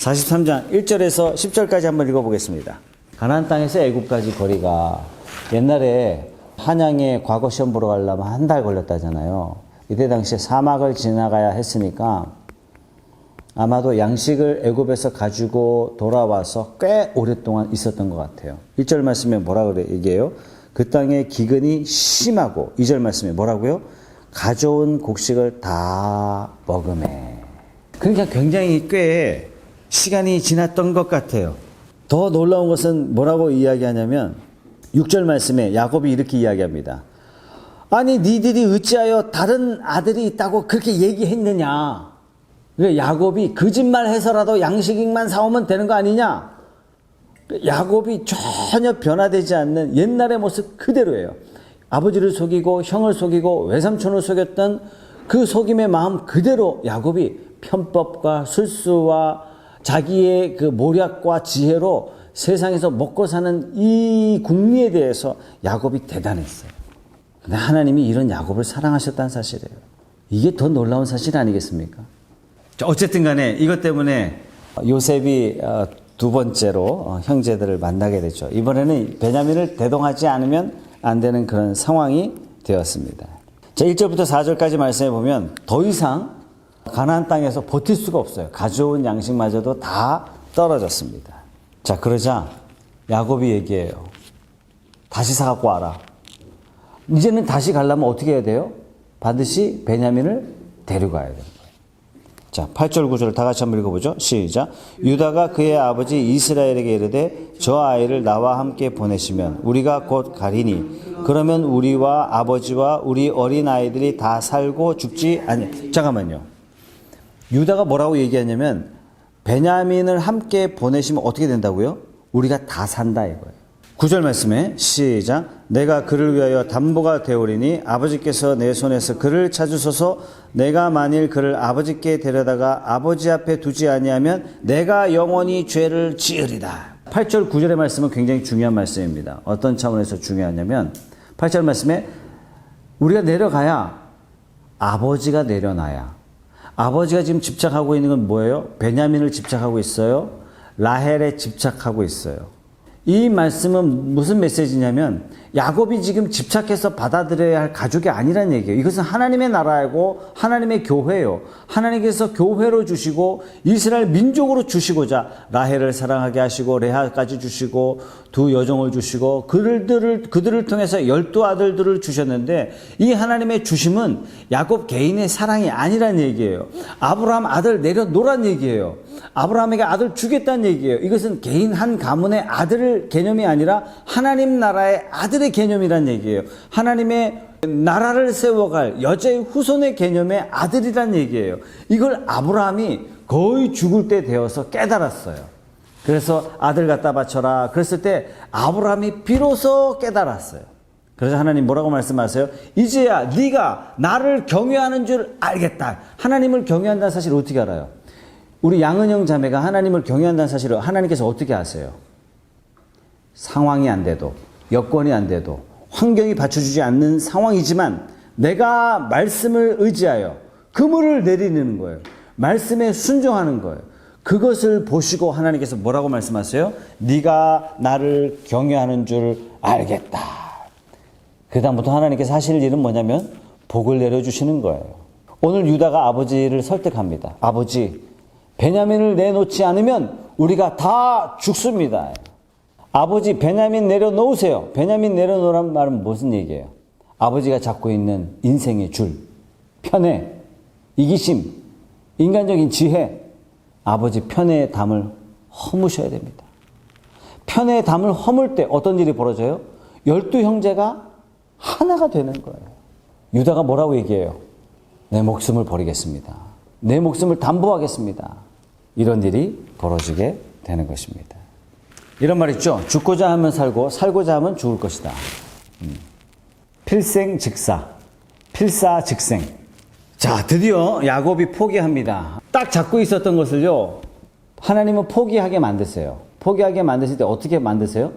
43장 1절에서 10절까지 한번 읽어보겠습니다. 가나안 땅에서 애굽까지 거리가 옛날에 한양에 과거 시험 보러 가려면 한 달 걸렸다잖아요. 이때 당시에 사막을 지나가야 했으니까 아마도 양식을 애굽에서 가지고 돌아와서 꽤 오랫동안 있었던 것 같아요. 1절 말씀에 뭐라 그래 얘기해요? 그 땅의 기근이 심하고 2절 말씀에 뭐라고요? 가져온 곡식을 다 먹음에. 그러니까 굉장히 꽤 시간이 지났던 것 같아요. 더 놀라운 것은 뭐라고 이야기하냐면 6절 말씀에 야곱이 이렇게 이야기합니다. 아니 니들이 어찌하여 다른 아들이 있다고 그렇게 얘기했느냐? 그 야곱이 거짓말해서라도 양식만 사오면 되는 거 아니냐? 그 야곱이 전혀 변화되지 않는 옛날의 모습 그대로예요. 아버지를 속이고 형을 속이고 외삼촌을 속였던 그 속임의 마음 그대로 야곱이 편법과 술수와 자기의 그 모략과 지혜로 세상에서 먹고 사는 이 국리에 대해서 야곱이 대단했어요. 근데 하나님이 이런 야곱을 사랑하셨다는 사실이에요. 이게 더 놀라운 사실 아니겠습니까? 자, 어쨌든 간에 이것 때문에 요셉이 어, 두 번째로 어, 형제들을 만나게 되죠. 이번에는 베냐민을 대동하지 않으면 안 되는 그런 상황이 되었습니다. 자, 1절부터 4절까지 말씀해 보면 더 이상 가나안 땅에서 버틸 수가 없어요. 가져온 양식마저도 다 떨어졌습니다. 자, 그러자 야곱이 얘기해요. 다시 사갖고 와라. 이제는 다시 가려면 어떻게 해야 돼요? 반드시 베냐민을 데려가야 돼요. 자, 8절 9절 다 같이 한번 읽어보죠. 시작. 유다가 그의 아버지 이스라엘에게 이르되 저 아이를 나와 함께 보내시면 우리가 곧 가리니 그러면 우리와 아버지와 우리 어린 아이들이 다 살고 죽지 아니. 잠깐만요. 유다가 뭐라고 얘기하냐면 베냐민을 함께 보내시면 어떻게 된다고요? 우리가 다 산다 이거예요. 9절 말씀에 시작 내가 그를 위하여 담보가 되오리니 아버지께서 내 손에서 그를 찾으소서 내가 만일 그를 아버지께 데려다가 아버지 앞에 두지 아니하면 내가 영원히 죄를 지으리다. 8절 9절의 말씀은 굉장히 중요한 말씀입니다. 어떤 차원에서 중요하냐면 8절 말씀에 우리가 내려가야 아버지가 내려놔야 아버지가 지금 집착하고 있는 건 뭐예요? 베냐민을 집착하고 있어요. 라헬에 집착하고 있어요. 이 말씀은 무슨 메시지냐면 야곱이 지금 집착해서 받아들여야 할 가족이 아니란 얘기예요. 이것은 하나님의 나라이고 하나님의 교회예요. 하나님께서 교회로 주시고 이스라엘 민족으로 주시고자 라헬을 사랑하게 하시고 레하까지 주시고 두 여종을 주시고 그들을 그들을 통해서 열두 아들들을 주셨는데 이 하나님의 주심은 야곱 개인의 사랑이 아니란 얘기예요. 아브라함 아들 내려놓란 얘기예요. 아브라함에게 아들 주겠다는 얘기예요. 이것은 개인 한 가문의 아들 개념이 아니라 하나님 나라의 아들의 개념이란 얘기예요. 하나님의 나라를 세워갈 여자의 후손의 개념의 아들이란 얘기예요. 이걸 아브라함이 거의 죽을 때 되어서 깨달았어요. 그래서 아들 갖다 바쳐라. 그랬을 때 아브라함이 비로소 깨달았어요. 그래서 하나님 뭐라고 말씀하세요? 이제야 네가 나를 경외하는 줄 알겠다. 하나님을 경외한다는 사실을 어떻게 알아요? 우리 양은영 자매가 하나님을 경외한다는 사실을 하나님께서 어떻게 아세요? 상황이 안 돼도 여건이 안 돼도 환경이 받쳐주지 않는 상황이지만 내가 말씀을 의지하여 그물을 내리는 거예요. 말씀에 순종하는 거예요. 그것을 보시고 하나님께서 뭐라고 말씀하세요? 네가 나를 경외하는 줄 알겠다. 그 다음부터 하나님께서 하실 일은 뭐냐면 복을 내려주시는 거예요. 오늘 유다가 아버지를 설득합니다. 아버지, 베냐민을 내놓지 않으면 우리가 다 죽습니다. 아버지 베냐민 내려놓으세요. 베냐민 내려놓으란 말은 무슨 얘기예요? 아버지가 잡고 있는 인생의 줄, 편애, 이기심, 인간적인 지혜, 아버지 편애의 담을 허무셔야 됩니다. 편애의 담을 허물 때 어떤 일이 벌어져요? 열두 형제가 하나가 되는 거예요. 유다가 뭐라고 얘기해요? 내 목숨을 버리겠습니다. 내 목숨을 담보하겠습니다. 이런 일이 벌어지게 되는 것입니다. 이런 말 있죠. 죽고자 하면 살고 살고자 하면 죽을 것이다. 음. 필생즉사, 필사즉생. 자, 드디어 야곱이 포기합니다. 딱 잡고 있었던 것을요. 하나님은 포기하게 만드세요. 포기하게 만드실 때 어떻게 만드세요?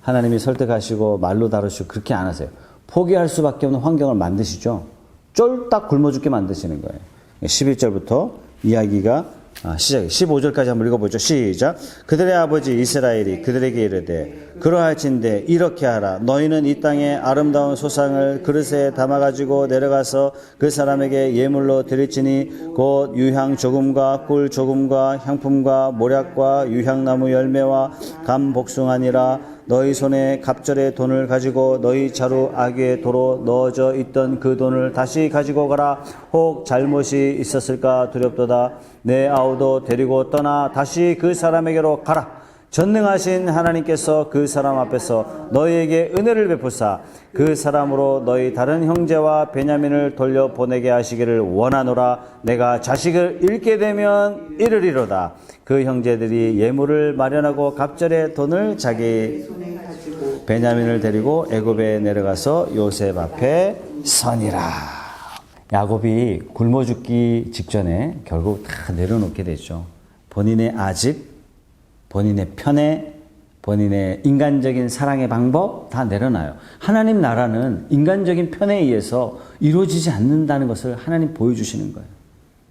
하나님이 설득하시고 말로 다루시고 그렇게 안 하세요. 포기할 수밖에 없는 환경을 만드시죠. 쫄딱 굶어 죽게 만드시는 거예요. 11절부터 이야기가 아, 시작. 15절까지 한번 읽어보죠. 시작. 그들의 아버지 이스라엘이 그들에게 이르되 그러할진대 이렇게 하라. 너희는 이 땅에 아름다운 소상을 그릇에 담아가지고 내려가서 그 사람에게 예물로 드릴지니 곧 유향 조금과 꿀 조금과 향품과 모략과 유향나무 열매와 감 복숭아니라. 너희 손에 갑절의 돈을 가지고 너희 자루 아귀의 도로 넣어져 있던 그 돈을 다시 가지고 가라. 혹 잘못이 있었을까 두렵도다. 내 아우도 데리고 떠나 다시 그 사람에게로 가라. 전능하신 하나님께서 그 사람 앞에서 너희에게 은혜를 베푸사 그 사람으로 너희 다른 형제와 베냐민을 돌려 보내게 하시기를 원하노라. 내가 자식을 잃게 되면 이르리로다. 그 형제들이 예물을 마련하고 갑절의 돈을 자기 베냐민을 데리고 애굽에 내려가서 요셉 앞에 선이라. 야곱이 굶어 죽기 직전에 결국 다 내려놓게 되죠. 본인의 아집 본인의 편애, 본인의 인간적인 사랑의 방법 다 내려놔요. 하나님 나라는 인간적인 편에 의해서 이루어지지 않는다는 것을 하나님 보여주시는 거예요.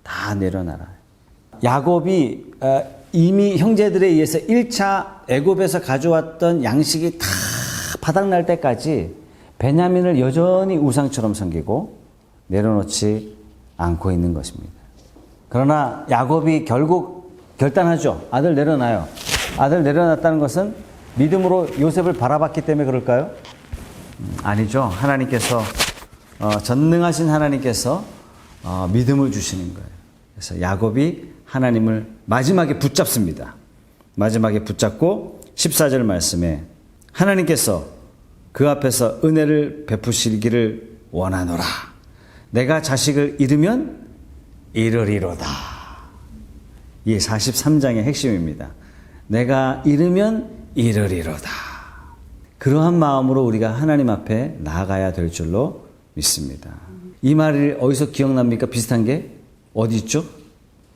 다 내려놔라. 야곱이 어, 이미 형제들에 의해서 1차 애굽에서 가져왔던 양식이 다 바닥날 때까지 베냐민을 여전히 우상처럼 섬기고 내려놓지 않고 있는 것입니다. 그러나 야곱이 결국 결단하죠. 아들 내려놔요. 아들 내려놨다는 것은 믿음으로 요셉을 바라봤기 때문에 그럴까요? 음, 아니죠. 하나님께서 어, 전능하신 하나님께서 어, 믿음을 주시는 거예요. 그래서 야곱이 하나님을 마지막에 붙잡습니다. 마지막에 붙잡고 14절 말씀에 하나님께서 그 앞에서 은혜를 베푸시기를 원하노라. 내가 자식을 잃으면 잃으리로다. 이 43장의 핵심입니다. 내가 잃으면 잃으리로다. 그러한 마음으로 우리가 하나님 앞에 나아가야 될 줄로 믿습니다. 이 말이 어디서 기억납니까? 비슷한 게 어디 있죠?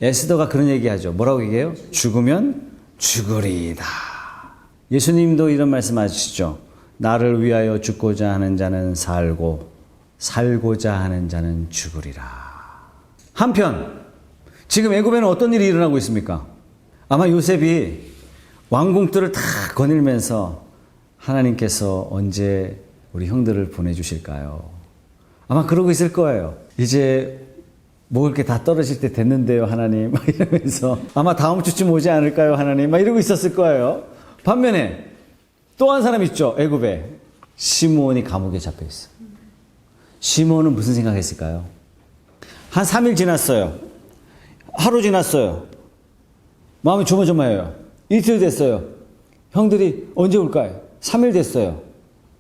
에스더가 그런 얘기하죠. 뭐라고 얘기해요? 죽으면 죽으리이다. 예수님도 이런 말씀하시죠. 나를 위하여 죽고자 하는 자는 살고 살고자 하는 자는 죽으리라. 한편 지금 애굽에는 어떤 일이 일어나고 있습니까? 아마 요셉이 왕궁들을 다 거닐면서 하나님께서 언제 우리 형들을 보내주실까요? 아마 그러고 있을 거예요. 이제 먹을 게 다 떨어질 때 됐는데요, 하나님. 막 이러면서 아마 다음 주쯤 오지 않을까요, 하나님? 막 이러고 있었을 거예요. 반면에 또 한 사람 있죠, 애굽에. 시므온이 감옥에 잡혀 있어. 시므온은 무슨 생각했을까요? 한 3일 지났어요. 하루 지났어요. 마음이 조마조마해요. 이틀 됐어요. 형들이 언제 올까요? 3일 됐어요.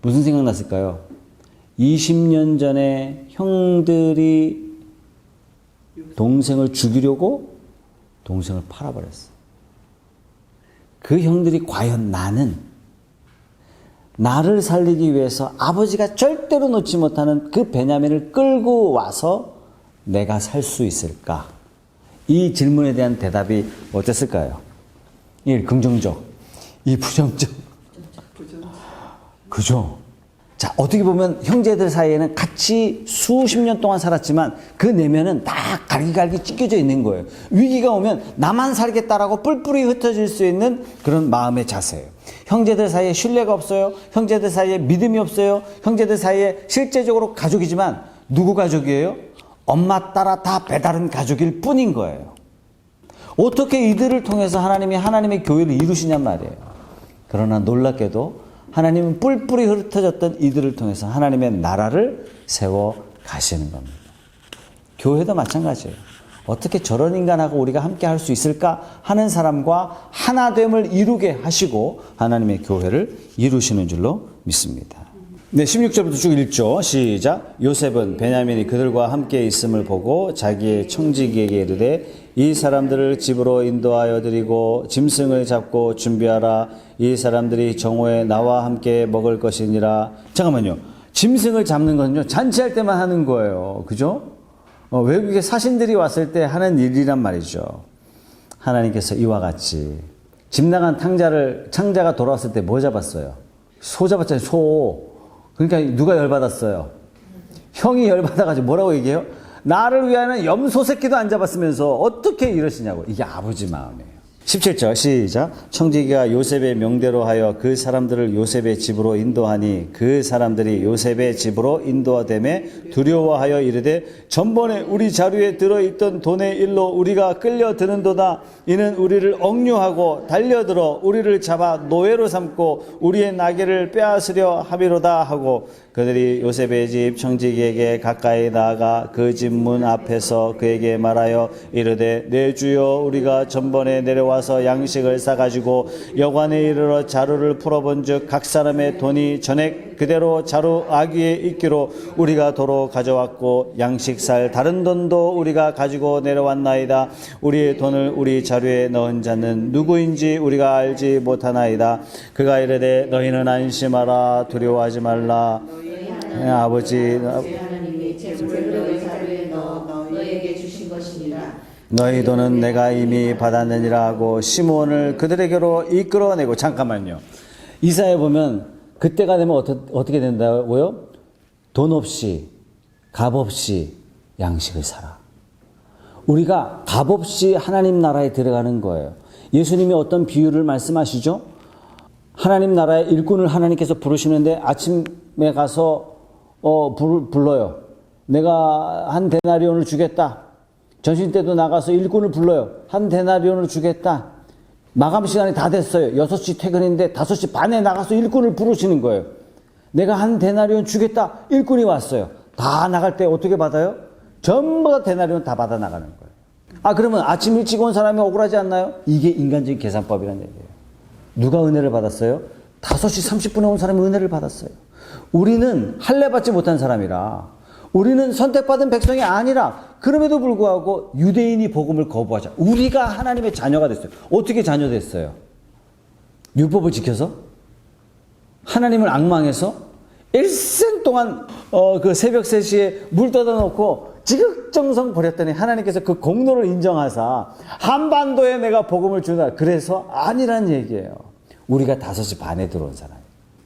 무슨 생각 났을까요? 20년 전에 형들이 동생을 죽이려고 동생을 팔아버렸어. 그 형들이 과연 나는 나를 살리기 위해서 아버지가 절대로 놓지 못하는 그 베냐민을 끌고 와서 내가 살 수 있을까? 이 질문에 대한 대답이 어땠을까요? 1. 긍정적. 2. 부정적. 그죠? 자, 어떻게 보면 형제들 사이에는 같이 수십 년 동안 살았지만 그 내면은 다 갈기갈기 찢겨져 있는 거예요. 위기가 오면 나만 살겠다라고 뿔뿔이 흩어질 수 있는 그런 마음의 자세예요. 형제들 사이에 신뢰가 없어요. 형제들 사이에 믿음이 없어요. 형제들 사이에 실제적으로 가족이지만 누구 가족이에요? 엄마 따라 다 배다른 가족일 뿐인 거예요. 어떻게 이들을 통해서 하나님이 하나님의 교회를 이루시냔 말이에요. 그러나 놀랍게도 하나님은 뿔뿔이 흩어졌던 이들을 통해서 하나님의 나라를 세워 가시는 겁니다. 교회도 마찬가지예요. 어떻게 저런 인간하고 우리가 함께 할 수 있을까 하는 사람과 하나됨을 이루게 하시고 하나님의 교회를 이루시는 줄로 믿습니다. 네, 16절부터 쭉 읽죠. 시작. 요셉은 베냐민이 그들과 함께 있음을 보고 자기의 청지기에게 이르되 이 사람들을 집으로 인도하여 드리고 짐승을 잡고 준비하라. 이 사람들이 정오에 나와 함께 먹을 것이니라. 잠깐만요. 짐승을 잡는 건요. 잔치할 때만 하는 거예요. 그죠? 어, 외국의 사신들이 왔을 때 하는 일이란 말이죠. 하나님께서 이와 같이 집 나간 탕자를 창자가 돌아왔을 때 뭐 잡았어요? 소 잡았잖아요. 소. 그러니까 누가 열받았어요? 형이 열받아가지고 뭐라고 얘기해요? 나를 위하여 염소 새끼도 안 잡았으면서 어떻게 이러시냐고. 이게 아버지 마음이에요. 17절 시작. 청지기가 요셉의 명대로 하여 그 사람들을 요셉의 집으로 인도하니 그 사람들이 요셉의 집으로 인도하되매 두려워하여 이르되 전번에 우리 자루에 들어있던 돈의 일로 우리가 끌려드는도다. 이는 우리를 억류하고 달려들어 우리를 잡아 노예로 삼고 우리의 나귀를 빼앗으려 함이로다 하고 그들이 요셉의 집 청지기에게 가까이 나아가 그 집 문 앞에서 그에게 말하여 이르되 내 주여 우리가 전번에 내려와 서 양식을 싸가지고 여관에 이르러 자루를 풀어본즉 각 사람의 돈이 전액 그대로 자루 아귀에 있기로 우리가 도로 가져왔고 양식 살 다른 돈도 우리가 가지고 내려왔나이다. 우리의 돈을 우리 자루에 넣은 자는 누구인지 우리가 알지 못하나이다. 그가 이르되 너희는 안심하라 두려워하지 말라. 예, 아버지 제 하나님이 제물을 자루에 넣어 너희에게 주신 것이니라. 너희 돈은 내가 이미 받았느니라 하고 시몬을 그들에게로 이끌어내고 잠깐만요. 이사에 보면 그때가 되면 어떠, 어떻게 된다고요? 돈 없이 값 없이 양식을 사라. 우리가 값 없이 하나님 나라에 들어가는 거예요. 예수님이 어떤 비유를 말씀하시죠? 하나님 나라의 일꾼을 하나님께서 부르시는데 아침에 가서 어 불, 불러요. 내가 한 데나리온을 주겠다. 전신 때도 나가서 일꾼을 불러요. 한 데나리온을 주겠다. 마감 시간이 다 됐어요. 6시 퇴근인데 5시 반에 나가서 일꾼을 부르시는 거예요. 내가 한 데나리온 주겠다. 일꾼이 왔어요. 다 나갈 때 어떻게 받아요? 전부 다 데나리온 다 받아 나가는 거예요. 아 그러면 아침 일찍 온 사람이 억울하지 않나요? 이게 인간적인 계산법이라는 얘기예요. 누가 은혜를 받았어요? 5시 30분에 온 사람이 은혜를 받았어요. 우리는 할례 받지 못한 사람이라 우리는 선택받은 백성이 아니라 그럼에도 불구하고 유대인이 복음을 거부하자. 우리가 하나님의 자녀가 됐어요. 어떻게 자녀 됐어요? 율법을 지켜서? 하나님을 악망해서? 일생 동안 어, 그 새벽 3시에 물 떠다 놓고 지극정성 버렸더니 하나님께서 그 공로를 인정하사 한반도에 내가 복음을 주다. 그래서 아니란 얘기예요. 우리가 5시 반에 들어온 사람.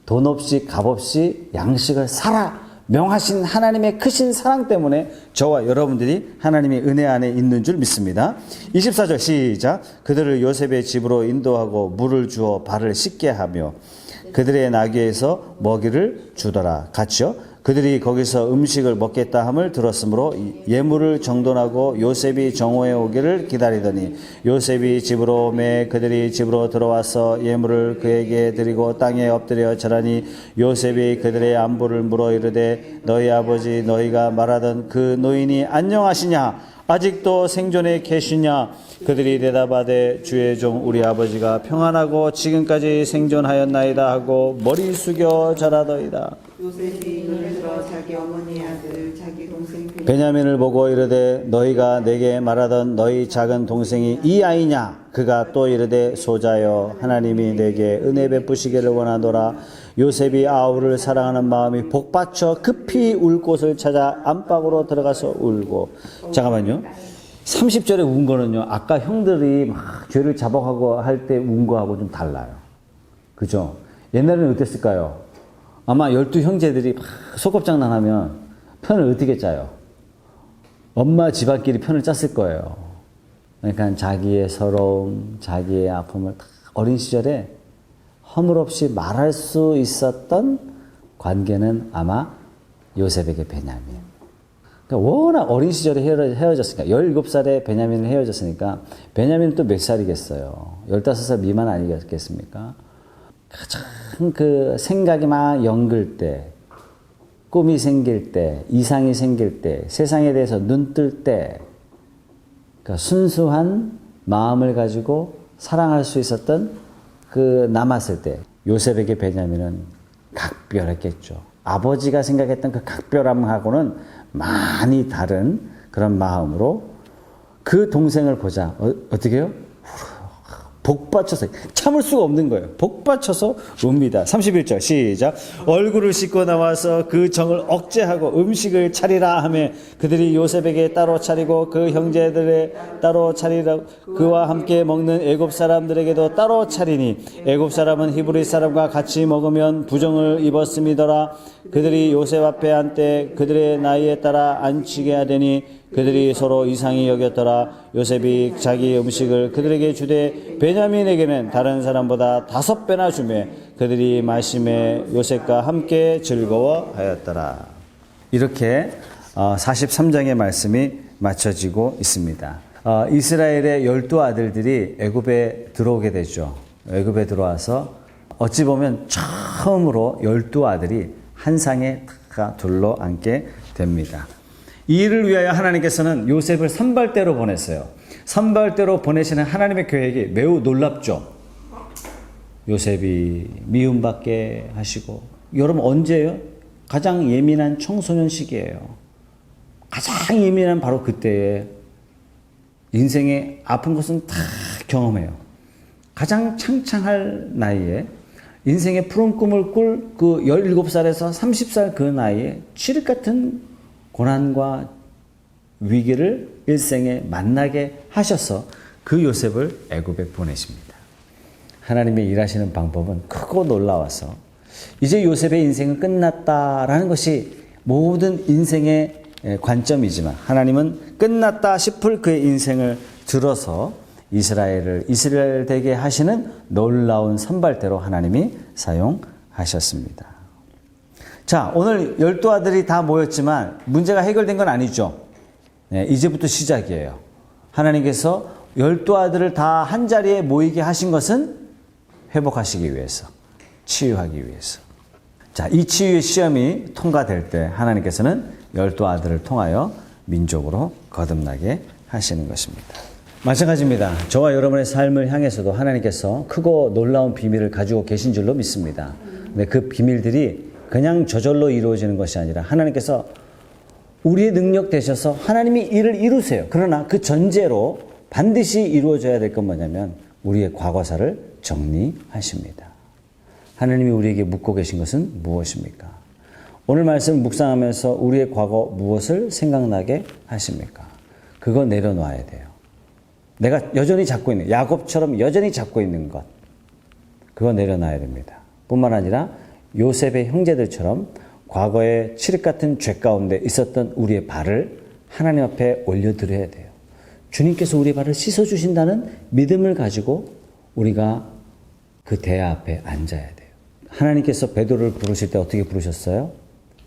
돈 없이 값 없이 양식을 사라. 명하신 하나님의 크신 사랑 때문에 저와 여러분들이 하나님의 은혜 안에 있는 줄 믿습니다. 24절 시작. 그들을 요셉의 집으로 인도하고 물을 주어 발을 씻게 하며 그들의 나귀에서 먹이를 주더라. 같이요. 그들이 거기서 음식을 먹겠다 함을 들었으므로 예물을 정돈하고 요셉이 정오에 오기를 기다리더니 요셉이 집으로 오매 그들이 집으로 들어와서 예물을 그에게 드리고 땅에 엎드려 절하니 요셉이 그들의 안부를 물어 이르되 너희 아버지 너희가 말하던 그 노인이 안녕하시냐 아직도 생존에 계시냐? 그들이 대답하되 주의 종 우리 아버지가 평안하고 지금까지 생존하였나이다 하고 머리 숙여 절하더이다. 요셉이 들어 자기 어머니 아들 베- 베냐민을 보고 이르되 너희가 내게 말하던 너희 작은 동생이 이 아이냐? 그가 또 이르되 소자여 하나님이 내게 은혜 베푸시기를 원하노라. 요셉이 아우를 사랑하는 마음이 복받쳐 급히 울 곳을 찾아 안방으로 들어가서 울고. 잠깐만요. 30절에 운 거는요 아까 형들이 막 죄를 자복하고 할 때 운 거하고 좀 달라요. 그죠? 옛날에는 어땠을까요? 아마 열두 형제들이 막 소꿉장난하면 편을 어떻게 짜요 엄마 집안끼리 편을 짰을 거예요. 그러니까 자기의 서러움, 자기의 아픔을 다 어린 시절에 허물없이 말할 수 있었던 관계는 아마 요셉에게 베냐민. 그러니까 워낙 어린 시절에 헤어- 헤어졌으니까 17살에 베냐민을 헤어졌으니까 베냐민은 또 몇 살이겠어요. 15살 미만 아니겠습니까? 가장 그 생각이 막 연글 때 꿈이 생길 때, 이상이 생길 때, 세상에 대해서 눈 뜰 때, 그러니까 순수한 마음을 가지고 사랑할 수 있었던 그 남았을 때, 요셉에게 베냐민은 각별했겠죠. 아버지가 생각했던 그 각별함하고는 많이 다른 그런 마음으로 그 동생을 보자. 어, 어떻게 해요? 복받쳐서 참을 수가 없는 거예요. 복받쳐서 웁니다. 31절 시작. 얼굴을 씻고 나와서 그 정을 억제하고 음식을 차리라 하며 그들이 요셉에게 따로 차리고 그 형제들의 따로 차리라 그와 함께 먹는 애굽 사람들에게도 따로 차리니 애굽 사람은 히브리 사람과 같이 먹으면 부정을 입었음이더라. 그들이 요셉 앞에 한때 그들의 나이에 따라 앉히게 하더니 그들이 서로 이상히 여겼더라 요셉이 자기 음식을 그들에게 주되 베냐민에게는 다른 사람보다 다섯 배나 주매 그들이 마심에 요셉과 함께 즐거워하였더라 이렇게 43장의 말씀이 맞춰지고 있습니다. 어, 이스라엘의 열두 아들들이 애굽에 들어오게 되죠. 애굽에 들어와서 어찌 보면 처음으로 열두 아들이 한 상에 다 둘러 앉게 됩니다. 이 일을 위하여 하나님께서는 요셉을 선발대로 보냈어요. 선발대로 보내시는 하나님의 계획이 매우 놀랍죠. 요셉이 미움받게 하시고 여러분 언제예요? 가장 예민한 청소년 시기예요. 가장 예민한 바로 그때에 인생의 아픈 것은 다 경험해요. 가장 창창할 나이에 인생의 푸른 꿈을 꿀 그 17살에서 30살 그 나이에 칠흑 같은 고난과 위기를 일생에 만나게 하셔서 그 요셉을 애굽에 보내십니다. 하나님의 일하시는 방법은 크고 놀라워서 이제 요셉의 인생은 끝났다라는 것이 모든 인생의 관점이지만 하나님은 끝났다 싶을 그의 인생을 들어서 이스라엘을 이스라엘 되게 하시는 놀라운 선발대로 하나님이 사용하셨습니다. 자, 오늘 열두 아들이 다 모였지만 문제가 해결된 건 아니죠. 네, 이제부터 시작이에요. 하나님께서 열두 아들을 다 한 자리에 모이게 하신 것은 회복하시기 위해서, 치유하기 위해서. 자, 이 치유의 시험이 통과될 때 하나님께서는 열두 아들을 통하여 민족으로 거듭나게 하시는 것입니다. 마찬가지입니다. 저와 여러분의 삶을 향해서도 하나님께서 크고 놀라운 비밀을 가지고 계신 줄로 믿습니다. 근데 그 비밀들이 그냥 저절로 이루어지는 것이 아니라 하나님께서 우리의 능력 되셔서 하나님이 일을 이루세요. 그러나 그 전제로 반드시 이루어져야 될 건 뭐냐면 우리의 과거사를 정리하십니다. 하나님이 우리에게 묻고 계신 것은 무엇입니까? 오늘 말씀 묵상하면서 우리의 과거 무엇을 생각나게 하십니까? 그거 내려놓아야 돼요. 내가 여전히 잡고 있는, 야곱처럼 여전히 잡고 있는 것. 그거 내려놔야 됩니다. 뿐만 아니라 요셉의 형제들처럼 과거에 칠흑 같은 죄 가운데 있었던 우리의 발을 하나님 앞에 올려드려야 돼요. 주님께서 우리의 발을 씻어주신다는 믿음을 가지고 우리가 그 대야 앞에 앉아야 돼요. 하나님께서 베드로를 부르실 때 어떻게 부르셨어요?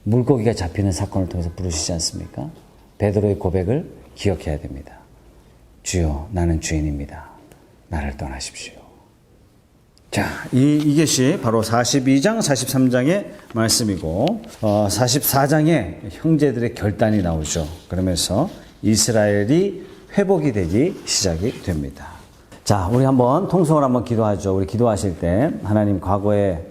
물고기가 잡히는 사건을 통해서 부르시지 않습니까? 베드로의 고백을 기억해야 됩니다. 주여, 나는 죄인입니다. 나를 떠나십시오. 자, 이, 이것이 바로 42장, 43장의 말씀이고, 어, 44장에 형제들의 결단이 나오죠. 그러면서 이스라엘이 회복이 되기 시작이 됩니다. 자, 우리 한번 통성을 한번 기도하죠. 우리 기도하실 때 하나님 과거에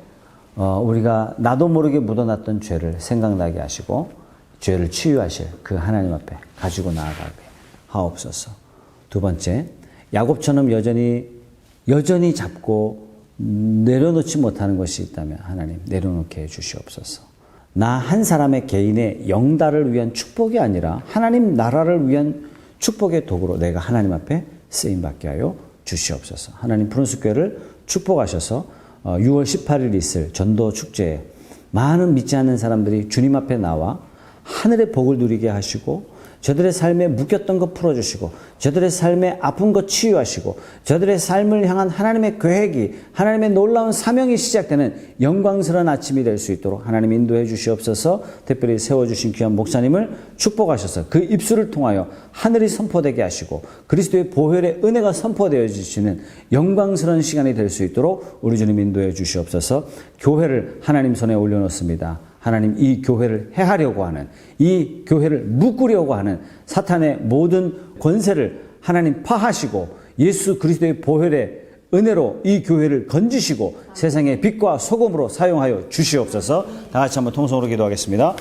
어, 우리가 나도 모르게 묻어놨던 죄를 생각나게 하시고 죄를 치유하실 그 하나님 앞에 가지고 나아가게 하옵소서. 두 번째, 야곱처럼 여전히 여전히 잡고 내려놓지 못하는 것이 있다면 하나님 내려놓게 해 주시옵소서. 나 한 사람의 개인의 영달을 위한 축복이 아니라 하나님 나라를 위한 축복의 도구로 내가 하나님 앞에 쓰임 받게 하여 주시옵소서. 하나님 푸른숲교회를 축복하셔서 6월 18일 있을 전도 축제에 많은 믿지 않는 사람들이 주님 앞에 나와 하늘의 복을 누리게 하시고 저들의 삶에 묶였던 것 풀어주시고 저들의 삶에 아픈 것 치유하시고 저들의 삶을 향한 하나님의 계획이 하나님의 놀라운 사명이 시작되는 영광스러운 아침이 될 수 있도록 하나님 인도해 주시옵소서 특별히 세워주신 귀한 목사님을 축복하셔서 그 입술을 통하여 하늘이 선포되게 하시고 그리스도의 보혈의 은혜가 선포되어 주시는 영광스러운 시간이 될 수 있도록 우리 주님 인도해 주시옵소서 교회를 하나님 손에 올려놓습니다. 하나님 이 교회를 해하려고 하는 이 교회를 묶으려고 하는 사탄의 모든 권세를 하나님 파하시고 예수 그리스도의 보혈의 은혜로 이 교회를 건지시고 세상의 빛과 소금으로 사용하여 주시옵소서. 다 같이 한번 통성으로 기도하겠습니다.